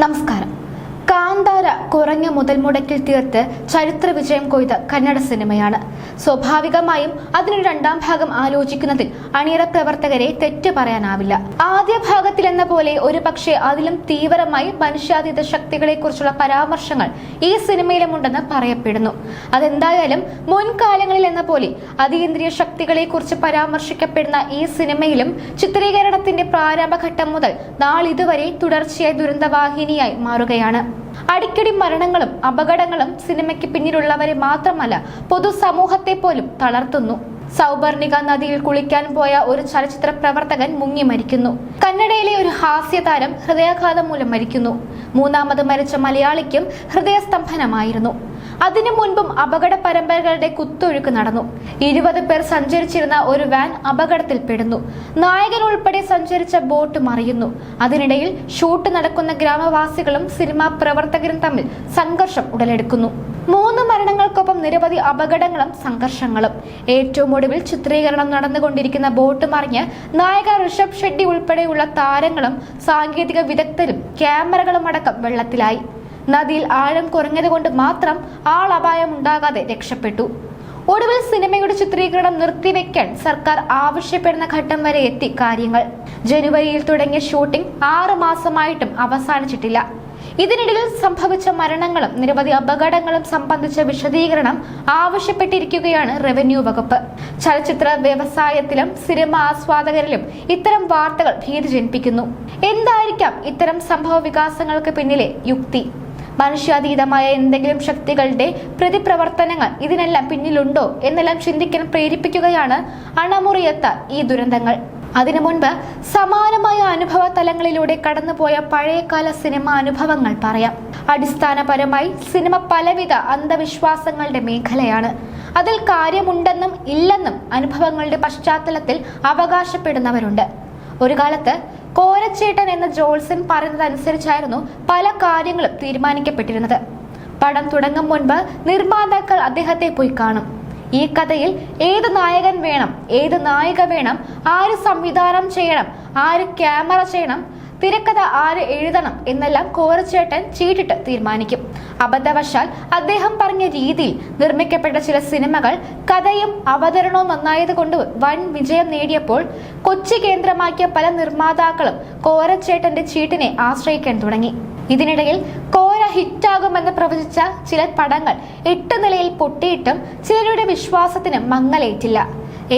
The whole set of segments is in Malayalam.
നമസ്കാരം. കാന്താര കുറഞ്ഞ മുതൽ മുടക്കിൽ തീർത്ത് ചരിത്ര വിജയം കൊയ്ത കന്നഡ സിനിമയാണ്. സ്വാഭാവികമായും അതിനൊരു രണ്ടാം ഭാഗം ആലോചിക്കുന്നതിൽ അണിയറ പ്രവർത്തകരെ തെറ്റ് പറയാനാവില്ല. ആദ്യ ഭാഗത്തിൽ എന്ന പോലെ ഒരു പക്ഷേ അതിലും തീവ്രമായി മനുഷ്യാതീത ശക്തികളെക്കുറിച്ചുള്ള പരാമർശങ്ങൾ ഈ സിനിമയിലുമുണ്ടെന്ന് പറയപ്പെടുന്നു. അതെന്തായാലും മുൻകാലങ്ങളിൽ എന്ന പോലെ അതീന്ദ്രിയ ശക്തികളെക്കുറിച്ച് പരാമർശിക്കപ്പെടുന്ന ഈ സിനിമയിലും ചിത്രീകരണത്തിന്റെ പ്രാരംഭഘട്ടം മുതൽ നാളിതുവരെ തുടർച്ചയായി ദുരന്തവാഹിനിയായി മാറുകയാണ്. അടിക്കടി മരണങ്ങളും അപകടങ്ങളും സിനിമയ്ക്ക് പിന്നിലുള്ളവരെ മാത്രമല്ല പൊതുസമൂഹത്തെ പോലും തളർത്തുന്നു. സൗബർണിക നദിയിൽ കുളിക്കാൻ പോയ ഒരു ചലച്ചിത്ര പ്രവർത്തകൻ മുങ്ങി മരിക്കുന്നു. കന്നഡയിലെ ഒരു ഹാസ്യതാരം ഹൃദയാഘാതം മൂലം മരിക്കുന്നു. മൂന്നാമത് മരിച്ച മലയാളിക്കും ഹൃദയസ്തംഭനമായിരുന്നു. അതിനു മുൻപും അപകട പരമ്പരകളുടെ കുത്തൊഴുക്ക് നടന്നു. ഇരുപത് പേർ സഞ്ചരിച്ചിരുന്ന ഒരു വാൻ അപകടത്തിൽപ്പെടുന്നു നായകൻ ഉൾപ്പെടെ സഞ്ചരിച്ച ബോട്ട് മറിയുന്നു. അതിനിടയിൽ ഷൂട്ട് നടക്കുന്ന ഗ്രാമവാസികളും സിനിമാ പ്രവർത്തകരും തമ്മിൽ സംഘർഷം ഉടലെടുക്കുന്നു. മൂന്ന് മരണങ്ങൾക്കൊപ്പം നിരവധി അപകടങ്ങളും സംഘർഷങ്ങളും. ഏറ്റവും ഒടുവിൽ ചിത്രീകരണം നടന്നുകൊണ്ടിരിക്കുന്ന ബോട്ട് മറിഞ്ഞ് നായക ഋഷഭ് ഷെട്ടി ഉൾപ്പെടെയുള്ള താരങ്ങളും സാങ്കേതിക വിദഗ്ധരും ക്യാമറകളും അടക്കം വെള്ളത്തിലായി. നദിയിൽ ആഴം കുറഞ്ഞതുകൊണ്ട് മാത്രം ആളപായം ഉണ്ടാകാതെ രക്ഷപ്പെട്ടു. ഒടുവിൽ സിനിമയുടെ ചിത്രീകരണം നിർത്തിവെക്കാൻ സർക്കാർ ആവശ്യപ്പെടുന്ന ഘട്ടം വരെ എത്തി കാര്യങ്ങൾ. ജനുവരിയിൽ തുടങ്ങിയ ഷൂട്ടിംഗ് ആറു മാസമായിട്ടും അവസാനിച്ചിട്ടില്ല. ഇതിനിടയിൽ സംഭവിച്ച മരണങ്ങളും നിരവധി അപകടങ്ങളും സംബന്ധിച്ച വിശദീകരണം ആവശ്യപ്പെട്ടിരിക്കുകയാണ് റവന്യൂ വകുപ്പ്. ചലച്ചിത്ര വ്യവസായത്തിലും സിനിമ ആസ്വാദകരിലും ഇത്തരം വാർത്തകൾ ഭീതി ജനിപ്പിക്കുന്നു. എന്തായിരിക്കാം ഇത്തരം സംഭവ വികാസങ്ങൾക്ക് പിന്നിലെ യുക്തി? മനുഷ്യാതീതമായ എന്തെങ്കിലും ശക്തികളുടെ പ്രതിപ്രവർത്തനങ്ങൾ ഇതിനെല്ലാം പിന്നിലുണ്ടോ എന്നെല്ലാം ചിന്തിക്കാൻ പ്രേരിപ്പിക്കുകയാണ് അണമുറിയത്ത ഈ ദുരന്തങ്ങൾ. അതിനു മുൻപ് സമാനമായ അനുഭവ തലങ്ങളിലൂടെ കടന്നുപോയ പഴയകാല സിനിമ അനുഭവങ്ങൾ പറയാം. അടിസ്ഥാനപരമായി സിനിമ പലവിധ അന്ധവിശ്വാസങ്ങളുടെ മേഖലയാണ്. അതിൽ കാര്യമുണ്ടെന്നും ഇല്ലെന്നും അനുഭവങ്ങളുടെ പശ്ചാത്തലത്തിൽ അവകാശപ്പെടുന്നവരുണ്ട്. ഒരു കാലത്ത് കോരച്ചേട്ടൻ എന്ന ജോൾസൺ പറയുന്നതനുസരിച്ചായിരുന്നു പല കാര്യങ്ങളും തീരുമാനിക്കപ്പെട്ടിരുന്നത്. പടം തുടങ്ങും മുൻപ് നിർമ്മാതാക്കൾ അദ്ദേഹത്തെ പോയി കാണും. ഈ കഥയിൽ ഏത് നായകൻ വേണം ഏത് നായിക വേണം ആര് സംവിധാനം ചെയ്യണം ആര് ക്യാമറ ചെയ്യണം തിരക്കഥ ആര് എഴുതണം എന്നെല്ലാം കോരച്ചേട്ടൻ ചീട്ടിട്ട് തീരുമാനിക്കും. അബദ്ധവശാൽ അദ്ദേഹം പറഞ്ഞ രീതിയിൽ നിർമ്മിക്കപ്പെട്ട ചില സിനിമകൾ കഥയും അവതരണവും നന്നായത് കൊണ്ട് വൻ വിജയം നേടിയപ്പോൾ കൊച്ചി കേന്ദ്രമാക്കിയ പല നിർമ്മാതാക്കളും കോരച്ചേട്ടന്റെ ചീട്ടിനെ ആശ്രയിക്കാൻ തുടങ്ങി. ഇതിനിടയിൽ കോര ഹിറ്റാകുമെന്ന് പ്രവചിച്ച ചില പടങ്ങൾ എട്ട് നിലയിൽ പൊട്ടിയിട്ടും ചിലരുടെ വിശ്വാസത്തിന് മങ്ങലേറ്റില്ല.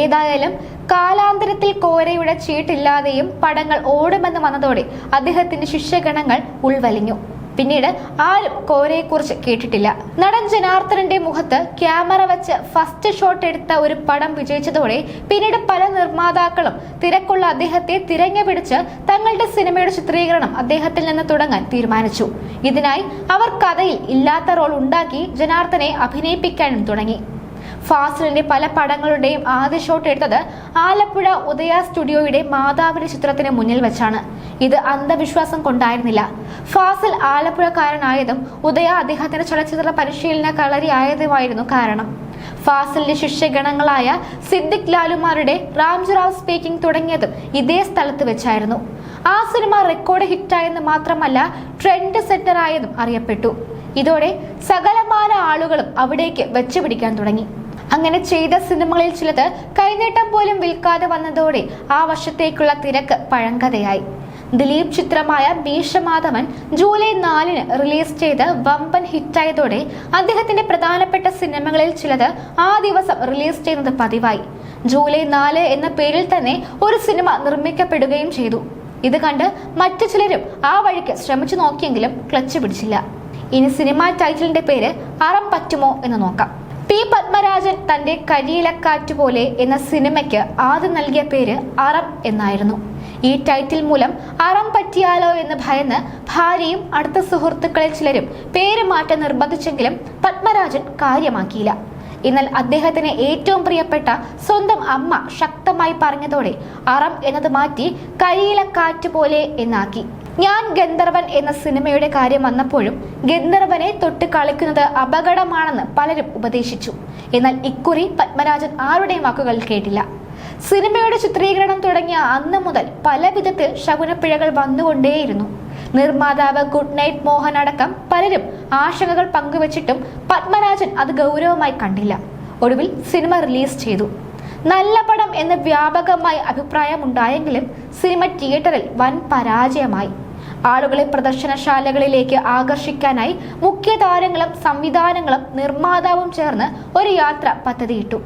ഏതായാലും കാലാന്തരത്തിൽ കോരയുടെ ചീട്ടില്ലാതെയും പടങ്ങൾ ഓടുമെന്ന് വന്നതോടെ അദ്ദേഹത്തിന്റെ ശിഷ്യഗണങ്ങൾ ഉൾവലിഞ്ഞു. പിന്നീട് ആരും കോരയെക്കുറിച്ച് കേട്ടിട്ടില്ല. നടൻ ജനാർദ്ദനന്റെ മുഖത്ത് ക്യാമറ വെച്ച് ഫസ്റ്റ് ഷോട്ട് എടുത്ത ഒരു പടം വിജയിച്ചതോടെ പിന്നീട് പല നിർമ്മാതാക്കളും തിരക്കുള്ള അദ്ദേഹത്തെ തിരഞ്ഞു പിടിച്ച് തങ്ങളുടെ സിനിമയുടെ ചിത്രീകരണം അദ്ദേഹത്തിൽ നിന്ന് തുടങ്ങാൻ തീരുമാനിച്ചു. ഇതിനായി അവർ കഥയിൽ ഇല്ലാത്ത റോൾ ഉണ്ടാക്കി ജനാർദ്ദനെ അഭിനയിപ്പിക്കാനും തുടങ്ങി. ഫാസിലിന്റെ പല പടങ്ങളുടെയും ആദ്യ ഷോട്ട് എടുത്തത് ആലപ്പുഴ ഉദയ സ്റ്റുഡിയോയുടെ മാതാവിന്റെ ചിത്രത്തിന് മുന്നിൽ വെച്ചാണ്. ഇത് അന്ധവിശ്വാസം കൊണ്ടായിരുന്നില്ല. ഫാസിൽ ആലപ്പുഴക്കാരനായതും ഉദയ അദ്ദേഹത്തിന്റെ ചലച്ചിത്ര പരിശീലന കളരിയായതുമായിരുന്നു കാരണം. ഫാസിലിന്റെ ശിഷ്യഗണങ്ങളായ സിദ്ദിഖ് ലാലുമാരുടെ റാംജുറാവ് സ്പീക്കിംഗ് തുടങ്ങിയതും ഇതേ സ്ഥലത്ത് വെച്ചായിരുന്നു. ആ സിനിമ റെക്കോർഡ് ഹിറ്റായെന്ന് മാത്രമല്ല ട്രെൻഡ് സെറ്റർ ആയതും അറിയപ്പെട്ടു. ഇതോടെ സകലമാന ആളുകളും അവിടേക്ക് വെച്ചുപിടിക്കാൻ തുടങ്ങി. അങ്ങനെ ചെയ്ത സിനിമകളിൽ ചിലത് കൈനീട്ടം പോലും വിൽക്കാതെ വന്നതോടെ ആ വർഷത്തേക്കുള്ള തിരക്ക് പഴങ്കഥയായി. ദിലീപ് ചിത്രമായ ഭീഷമാധവൻ ജൂലൈ നാലിന് റിലീസ് ചെയ്ത് വമ്പൻ ഹിറ്റായതോടെ അദ്ദേഹത്തിന്റെ പ്രധാനപ്പെട്ട സിനിമകളിൽ ചിലത് ആ ദിവസം റിലീസ് ചെയ്യുന്നത് പതിവായി. ജൂലൈ നാല് എന്ന പേരിൽ തന്നെ ഒരു സിനിമ നിർമ്മിക്കപ്പെടുകയും ചെയ്തു. ഇത് കണ്ട് മറ്റു ചിലരും ആ വഴിക്ക് ശ്രമിച്ചു നോക്കിയെങ്കിലും ക്ലച്ച് പിടിച്ചില്ല. ഇനി സിനിമാ ടൈറ്റിലിന്റെ പേര് അറം പറ്റുമോ എന്ന് നോക്കാം. പി പത്മരാജൻ തന്റെ കരിയിലക്കാറ്റ് പോലെ എന്ന സിനിമയ്ക്ക് ആദ്യം നൽകിയ പേര് അറം എന്നായിരുന്നു. ഈ ടൈറ്റിൽ മൂലം അറം പറ്റിയാലോ എന്ന് ഭയന്ന് ഭാര്യയും അടുത്ത സുഹൃത്തുക്കളിൽ ചിലരും പേര് മാറ്റാൻ നിർബന്ധിച്ചെങ്കിലും പത്മരാജൻ കാര്യമാക്കിയില്ല. എന്നാൽ അദ്ദേഹത്തിന് ഏറ്റവും പ്രിയപ്പെട്ട സ്വന്തം അമ്മ ശക്തമായി പറഞ്ഞതോടെ അറം എന്നത് മാറ്റി കരിയില കാറ്റ് പോലെ എന്നാക്കി. ഞാൻ ഗന്ധർവൻ എന്ന സിനിമയുടെ കാര്യം വന്നപ്പോഴും ഗന്ധർവനെ തൊട്ട് കളിക്കുന്നത് അപകടമാണെന്ന് പലരും ഉപദേശിച്ചു. എന്നാൽ ഇക്കുറി പത്മരാജൻ ആരുടെയും വാക്കുകൾ കേട്ടില്ല. സിനിമയുടെ ചിത്രീകരണം തുടങ്ങിയ അന്ന് മുതൽ പല വിധത്തിൽ ശകുനപ്പിഴകൾ വന്നുകൊണ്ടേയിരുന്നു. നിർമ്മാതാവ് ഗുഡ് നൈറ്റ് മോഹൻ അടക്കം പലരും ആശങ്കകൾ പങ്കുവച്ചിട്ടും പത്മരാജൻ അത് ഗൗരവമായി കണ്ടില്ല. ഒടുവിൽ സിനിമ റിലീസ് ചെയ്തു. നല്ല പടം എന്ന് വ്യാപകമായി അഭിപ്രായമുണ്ടായെങ്കിലും സിനിമ തിയേറ്ററിൽ വൻ പരാജയമായി. ആളുകളെ പ്രദർശനശാലകളിലേക്ക് ആകർഷിക്കാനായി മുഖ്യ താരങ്ങളും സംവിധാനങ്ങളും നിർമ്മാതാവും ചേർന്ന് ഒരു യാത്ര പദ്ധതിയിട്ടു.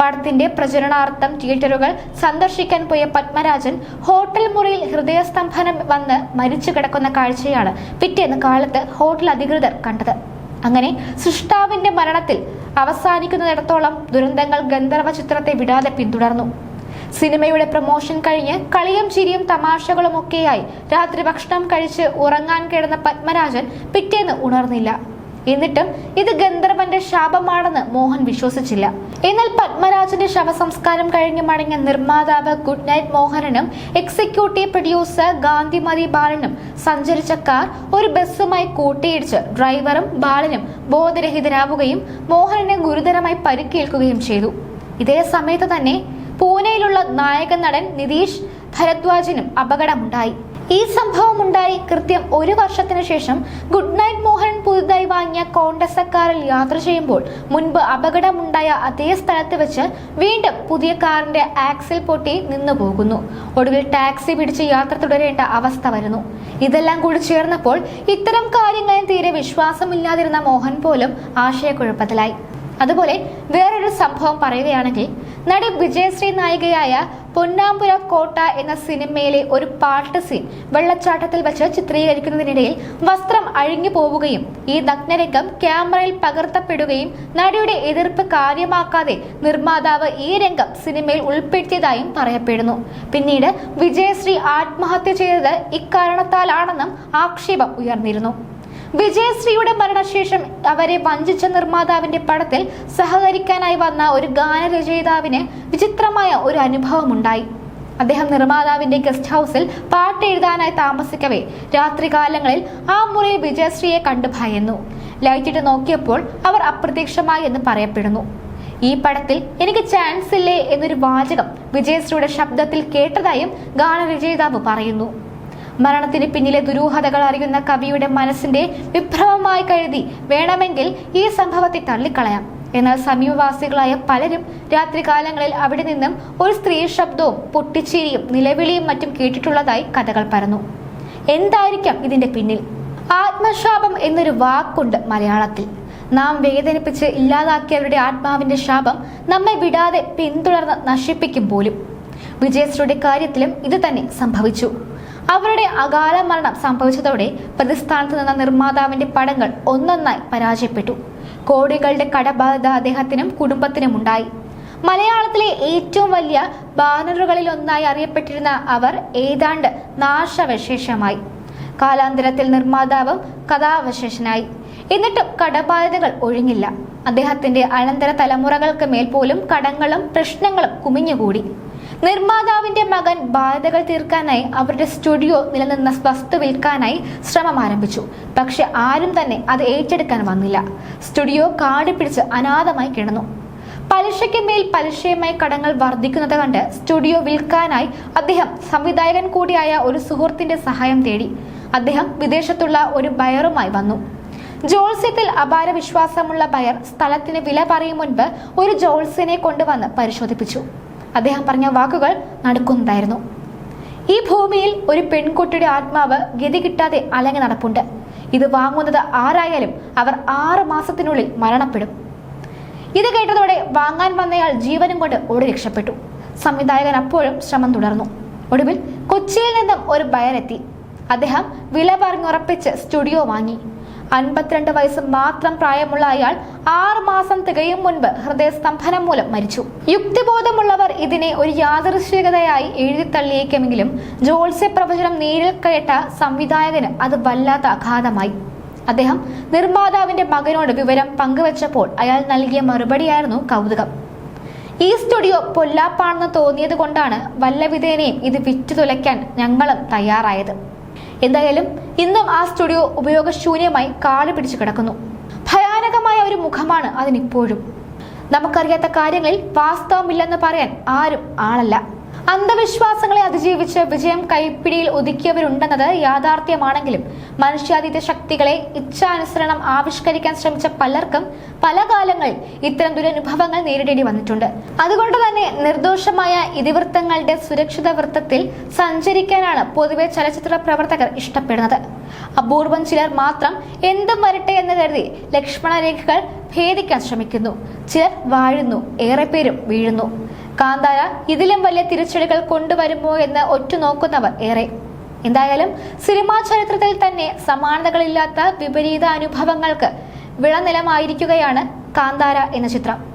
പടത്തിന്റെ പ്രചരണാർത്ഥം തിയേറ്ററുകൾ സന്ദർശിക്കാൻ പോയ പത്മരാജൻ ഹോട്ടൽ മുറിയിൽ ഹൃദയസ്തംഭനം വന്ന് മരിച്ചു കിടക്കുന്ന കാഴ്ചയാണ് പിറ്റേന്ന് കാലത്ത് ഹോട്ടൽ അധികൃതർ കണ്ടത്. അങ്ങനെ സൃഷ്ടാവിന്റെ മരണത്തിൽ അവസാനിക്കുന്നിടത്തോളം ദുരന്തങ്ങൾ ഗന്ധർവ ചിത്രത്തെ വിടാതെ പിന്തുടർന്നു. സിനിമയുടെ പ്രമോഷൻ കഴിഞ്ഞ് കളിയും ചിരിയും തമാശകളും ഒക്കെയായി രാത്രി ഭക്ഷണം കഴിച്ച് ഉറങ്ങാൻ കിടന്ന പത്മരാജൻ പിറ്റേന്ന് ഉണർന്നില്ല. എന്നിട്ടും ഇത് ഗന്ധർവന്റെ ശാപമാണെന്ന് മോഹൻ വിശ്വസിച്ചില്ല. എന്നാൽ പത്മരാജന്റെ ശവസംസ്കാരം കഴിഞ്ഞ് മടങ്ങിയ നിർമ്മാതാവ് ഗുഡ് നൈറ്റ് മോഹനനും എക്സിക്യൂട്ടീവ് പ്രൊഡ്യൂസർ ഗാന്ധിമതി ബാലനും സഞ്ചരിച്ച കാർ ഒരു ബസ്സുമായി കൂട്ടിയിടിച്ച് ഡ്രൈവറും ബാലനും ബോധരഹിതരാവുകയും മോഹനനെ ഗുരുതരമായി പരിക്കേൽക്കുകയും ചെയ്തു. ഇതേ സമയത്ത് തന്നെ പൂനെയിലുള്ള നായക നടൻ നിതീഷ് ഭരദ്വാജിനും അപകടമുണ്ടായി. ഈ സംഭവം ഉണ്ടായി കൃത്യം ഒരു വർഷത്തിന് ശേഷം ഗുഡ് നൈറ്റ് മോഹൻ പുതുതായി വാങ്ങിയ കോണ്ടസക്കാറിൽ യാത്ര ചെയ്യുമ്പോൾ മുൻപ് അപകടമുണ്ടായ അതേ സ്ഥലത്ത് വെച്ച് വീണ്ടും പുതിയ കാറിന്റെ ആക്സിൽ പൊട്ടി നിന്നു പോകുന്നു. ഒടുവിൽ ടാക്സി പിടിച്ച് യാത്ര തുടരേണ്ട അവസ്ഥ വരുന്നു. ഇതെല്ലാം കൂടി ചേർന്നപ്പോൾ ഇത്തരം കാര്യങ്ങളിൽ തീരെ വിശ്വാസമില്ലാതിരുന്ന മോഹൻ പോലും ആശയക്കുഴപ്പത്തിലായി. അതുപോലെ വേറൊരു സംഭവം പറയുകയാണെങ്കിൽ നടി വിജയശ്രീ നായികയായ പൊന്നാമ്പുര കോട്ട എന്ന സിനിമയിലെ ഒരു പാട്ട് സീൻ വെള്ളച്ചാട്ടത്തിൽ വെച്ച് ചിത്രീകരിക്കുന്നതിനിടയിൽ വസ്ത്രം അഴിഞ്ഞു പോവുകയും ഈ നഗ്നരംഗം ക്യാമറയിൽ പകർത്തപ്പെടുകയും നടിയുടെ എതിർപ്പ് കാര്യമാക്കാതെ നിർമ്മാതാവ് ഈ രംഗം സിനിമയിൽ ഉൾപ്പെടുത്തിയതായും പറയപ്പെടുന്നു. പിന്നീട് വിജയശ്രീ ആത്മഹത്യ ചെയ്തത് ഇക്കാരണത്താലാണെന്നും ആക്ഷേപം ഉയർന്നിരുന്നു. വിജയശ്രീയുടെ മരണശേഷം അവരെ വഞ്ചിച്ച നിർമ്മാതാവിന്റെ പടത്തിൽ സഹകരിക്കാനായി വന്ന ഒരു ഗാനരചയിതാവിന് വിചിത്രമായ ഒരു അനുഭവം ഉണ്ടായി അദ്ദേഹം നിർമ്മാതാവിന്റെ ഗസ്റ്റ് ഹൗസിൽ പാട്ട് എഴുതാനായി താമസിക്കവേ രാത്രികാലങ്ങളിൽ ആ മുറിയിൽ വിജയശ്രീയെ കണ്ടു ഭയന്നു. ലൈറ്റിട്ട് നോക്കിയപ്പോൾ അവർ അപ്രത്യക്ഷമായി എന്ന് പറയപ്പെടുന്നു. ഈ പടത്തിൽ എനിക്ക് ചാൻസ് ഇല്ലേ എന്നൊരു വാചകം വിജയശ്രീയുടെ ശബ്ദത്തിൽ കേട്ടതായും ഗാനരചയിതാവ് പറയുന്നു. മരണത്തിന് പിന്നിലെ ദുരൂഹതകൾ അറിയുന്ന കവിയുടെ മനസ്സിന്റെ വിഭ്രമമായി കരുതി വേണമെങ്കിൽ ഈ സംഭവത്തെ തള്ളിക്കളയാം. എന്നാൽ സമീപവാസികളായ പലരും രാത്രികാലങ്ങളിൽ അവിടെ നിന്നും ഒരു സ്ത്രീ ശബ്ദവും പൊട്ടിച്ചിരിയും നിലവിളിയും മറ്റും കേട്ടിട്ടുള്ളതായി കഥകൾ പറഞ്ഞു എന്തായിരിക്കാം ഇതിന്റെ പിന്നിൽ? ആത്മശാപം എന്നൊരു വാക്കുണ്ട് മലയാളത്തിൽ. നാം വേദനിപ്പിച്ച് ഇല്ലാതാക്കിയവരുടെ ആത്മാവിന്റെ ശാപം നമ്മെ വിടാതെ പിന്തുടർന്ന് നശിപ്പിക്കും പോലും. വിജയശ്രീയുടെ കാര്യത്തിലും ഇത് തന്നെ സംഭവിച്ചു. അവരുടെ അകാല മരണം സംഭവിച്ചതോടെ പ്രതിസ്ഥാനത്ത് നിന്ന നിർമ്മാതാവിന്റെ പടങ്ങൾ ഒന്നൊന്നായി പരാജയപ്പെട്ടു. കോടികളുടെ കടബാധ അദ്ദേഹത്തിനും കുടുംബത്തിനും ഉണ്ടായി. മലയാളത്തിലെ ഏറ്റവും വലിയ ബാനറുകളിൽ ഒന്നായി അറിയപ്പെട്ടിരുന്ന അവർ ഏതാണ്ട് നാശവശേഷമായി. കാലാന്തരത്തിൽ നിർമ്മാതാവും കഥാവശേഷനായി. എന്നിട്ടും കടബാധ്യതകൾ ഒഴിഞ്ഞില്ല. അദ്ദേഹത്തിന്റെ അനന്തര തലമുറകൾക്ക് മേൽ പോലും കടങ്ങളും പ്രശ്നങ്ങളും കുമിഞ്ഞുകൂടി. നിർമ്മാതാവിന്റെ മകൻ ബാധ്യതകൾ തീർക്കാനായി അവരുടെ സ്റ്റുഡിയോ നിലനിന്ന വസ്തു വിൽക്കാനായി ശ്രമം ആരംഭിച്ചു. പക്ഷെ ആരും തന്നെ അത് ഏറ്റെടുക്കാൻ വന്നില്ല. സ്റ്റുഡിയോ കാടി പിടിച്ച് അനാഥമായി കിടന്നു. പലിശയ്ക്ക് മേൽ പലിശയുമായി കടങ്ങൾ വർദ്ധിക്കുന്നത് കണ്ട് സ്റ്റുഡിയോ വിൽക്കാനായി അദ്ദേഹം സംവിധായകൻ കൂടിയായ ഒരു സുഹൃത്തിന്റെ സഹായം തേടി അദ്ദേഹം വിദേശത്തുള്ള ഒരു ബയറുമായി വന്നു. ജോത്സ്യത്തിൽ അപാര വിശ്വാസമുള്ള ബയർ സ്ഥലത്തിന് വില പറയും മുൻപ് ഒരു ജോത്സ്യനെ കൊണ്ടുവന്ന് പരിശോധിപ്പിച്ചു. അദ്ദേഹം പറഞ്ഞ വാക്കുകൾ നടക്കുന്നതായിരുന്നു ഈ ഭൂമിയിൽ ഒരു പെൺകുട്ടിയുടെ ആത്മാവ് ഗതി കിട്ടാതെ അലങ്ങി നടപ്പുണ്ട്. ഇത് വാങ്ങുന്നത് ആരായാലും അവർ ആറ് മാസത്തിനുള്ളിൽ മരണപ്പെടും. ഇത് കേട്ടതോടെ വാങ്ങാൻ വന്നയാൾ ജീവനും കൊണ്ട് ഓടി രക്ഷപ്പെട്ടു. സംവിധായകൻ അപ്പോഴും ശ്രമം തുടർന്നു. ഒടുവിൽ കൊച്ചിയിൽ നിന്നും ഒരു ബയറെത്തി അദ്ദേഹം വില പറഞ്ഞുറപ്പിച്ച് സ്റ്റുഡിയോ വാങ്ങി. അൻപത്തിരണ്ട് വയസ്സ് മാത്രം പ്രായമുള്ള അയാൾ ആറ് മാസം തികയും മുൻപ് ഹൃദയസ്തംഭനം മൂലം മരിച്ചു. യുക്തിബോധമുള്ളവർ ഇതിനെ ഒരു യാദൃശ്ചികതയായി എഴുതിത്തള്ളിയേക്കുമെങ്കിലും ജോത്സ്യ പ്രവചനം നേരിൽ കേട്ട സംവിധായകന് അത് വല്ലാത്ത അഘാതമായി അദ്ദേഹം നിർമ്മാതാവിന്റെ മകനോട് വിവരം പങ്കുവച്ചപ്പോൾ അയാൾ നൽകിയ മറുപടിയായിരുന്നു കൗതുകം. ഈ സ്റ്റുഡിയോ പൊല്ലാപ്പാണെന്ന് തോന്നിയത് കൊണ്ടാണ് വല്ലവിധേനയും ഇത് വിറ്റു തുലയ്ക്കാൻ ഞങ്ങളും തയ്യാറായത്. എന്തായാലും ഇന്നും ആ സ്റ്റുഡിയോ ഉപയോഗശൂന്യമായി കാട് പിടിച്ചു കിടക്കുന്നു. ഭയാനകമായ ഒരു മുഖമാണ് അതിനിപ്പോഴും. നമുക്കറിയാത്ത കാര്യങ്ങളിൽ വാസ്തവമില്ലെന്ന് പറയാൻ ആരും ആളല്ല. അന്ധവിശ്വാസങ്ങളെ അതിജീവിച്ച് വിജയം കൈപ്പിടിയിൽ ഒതുക്കിയവരുണ്ടെന്നത് യാഥാർത്ഥ്യമാണെങ്കിലും മനുഷ്യാതീത ശക്തികളെ ഇച്ഛാനുസരണം ആവിഷ്കരിക്കാൻ ശ്രമിച്ച പലർക്കും പല കാലങ്ങളിൽ ഇത്തരം ദുരനുഭവങ്ങൾ നേരിടേണ്ടി വന്നിട്ടുണ്ട്. അതുകൊണ്ട് തന്നെ നിർദോഷമായ ഇതിവൃത്തങ്ങളുടെ സുരക്ഷിത വൃത്തത്തിൽ സഞ്ചരിക്കാനാണ് പൊതുവെ ചലച്ചിത്ര പ്രവർത്തകർ ഇഷ്ടപ്പെടുന്നത്. അപൂർവം ചിലർ മാത്രം എന്തും വരട്ടെ എന്ന് കരുതി ലക്ഷ്മണരേഖകൾ ഭേദിക്കാൻ ശ്രമിക്കുന്നു. ചിലർ വാഴുന്നു ഏറെ പേരും വീഴുന്നു. കാന്താര ഇതിലും വലിയ തിരിച്ചടികൾ കൊണ്ടുവരുമോ എന്ന് ഒറ്റുനോക്കുന്നവർ ഏറെ. എന്തായാലും സിനിമാ ചരിത്രത്തിൽ തന്നെ സമാനതകളില്ലാത്ത വിപരീത അനുഭവങ്ങൾക്ക് വിളനിലമായിരിക്കുകയാണ് കാന്താര എന്ന ചിത്രം.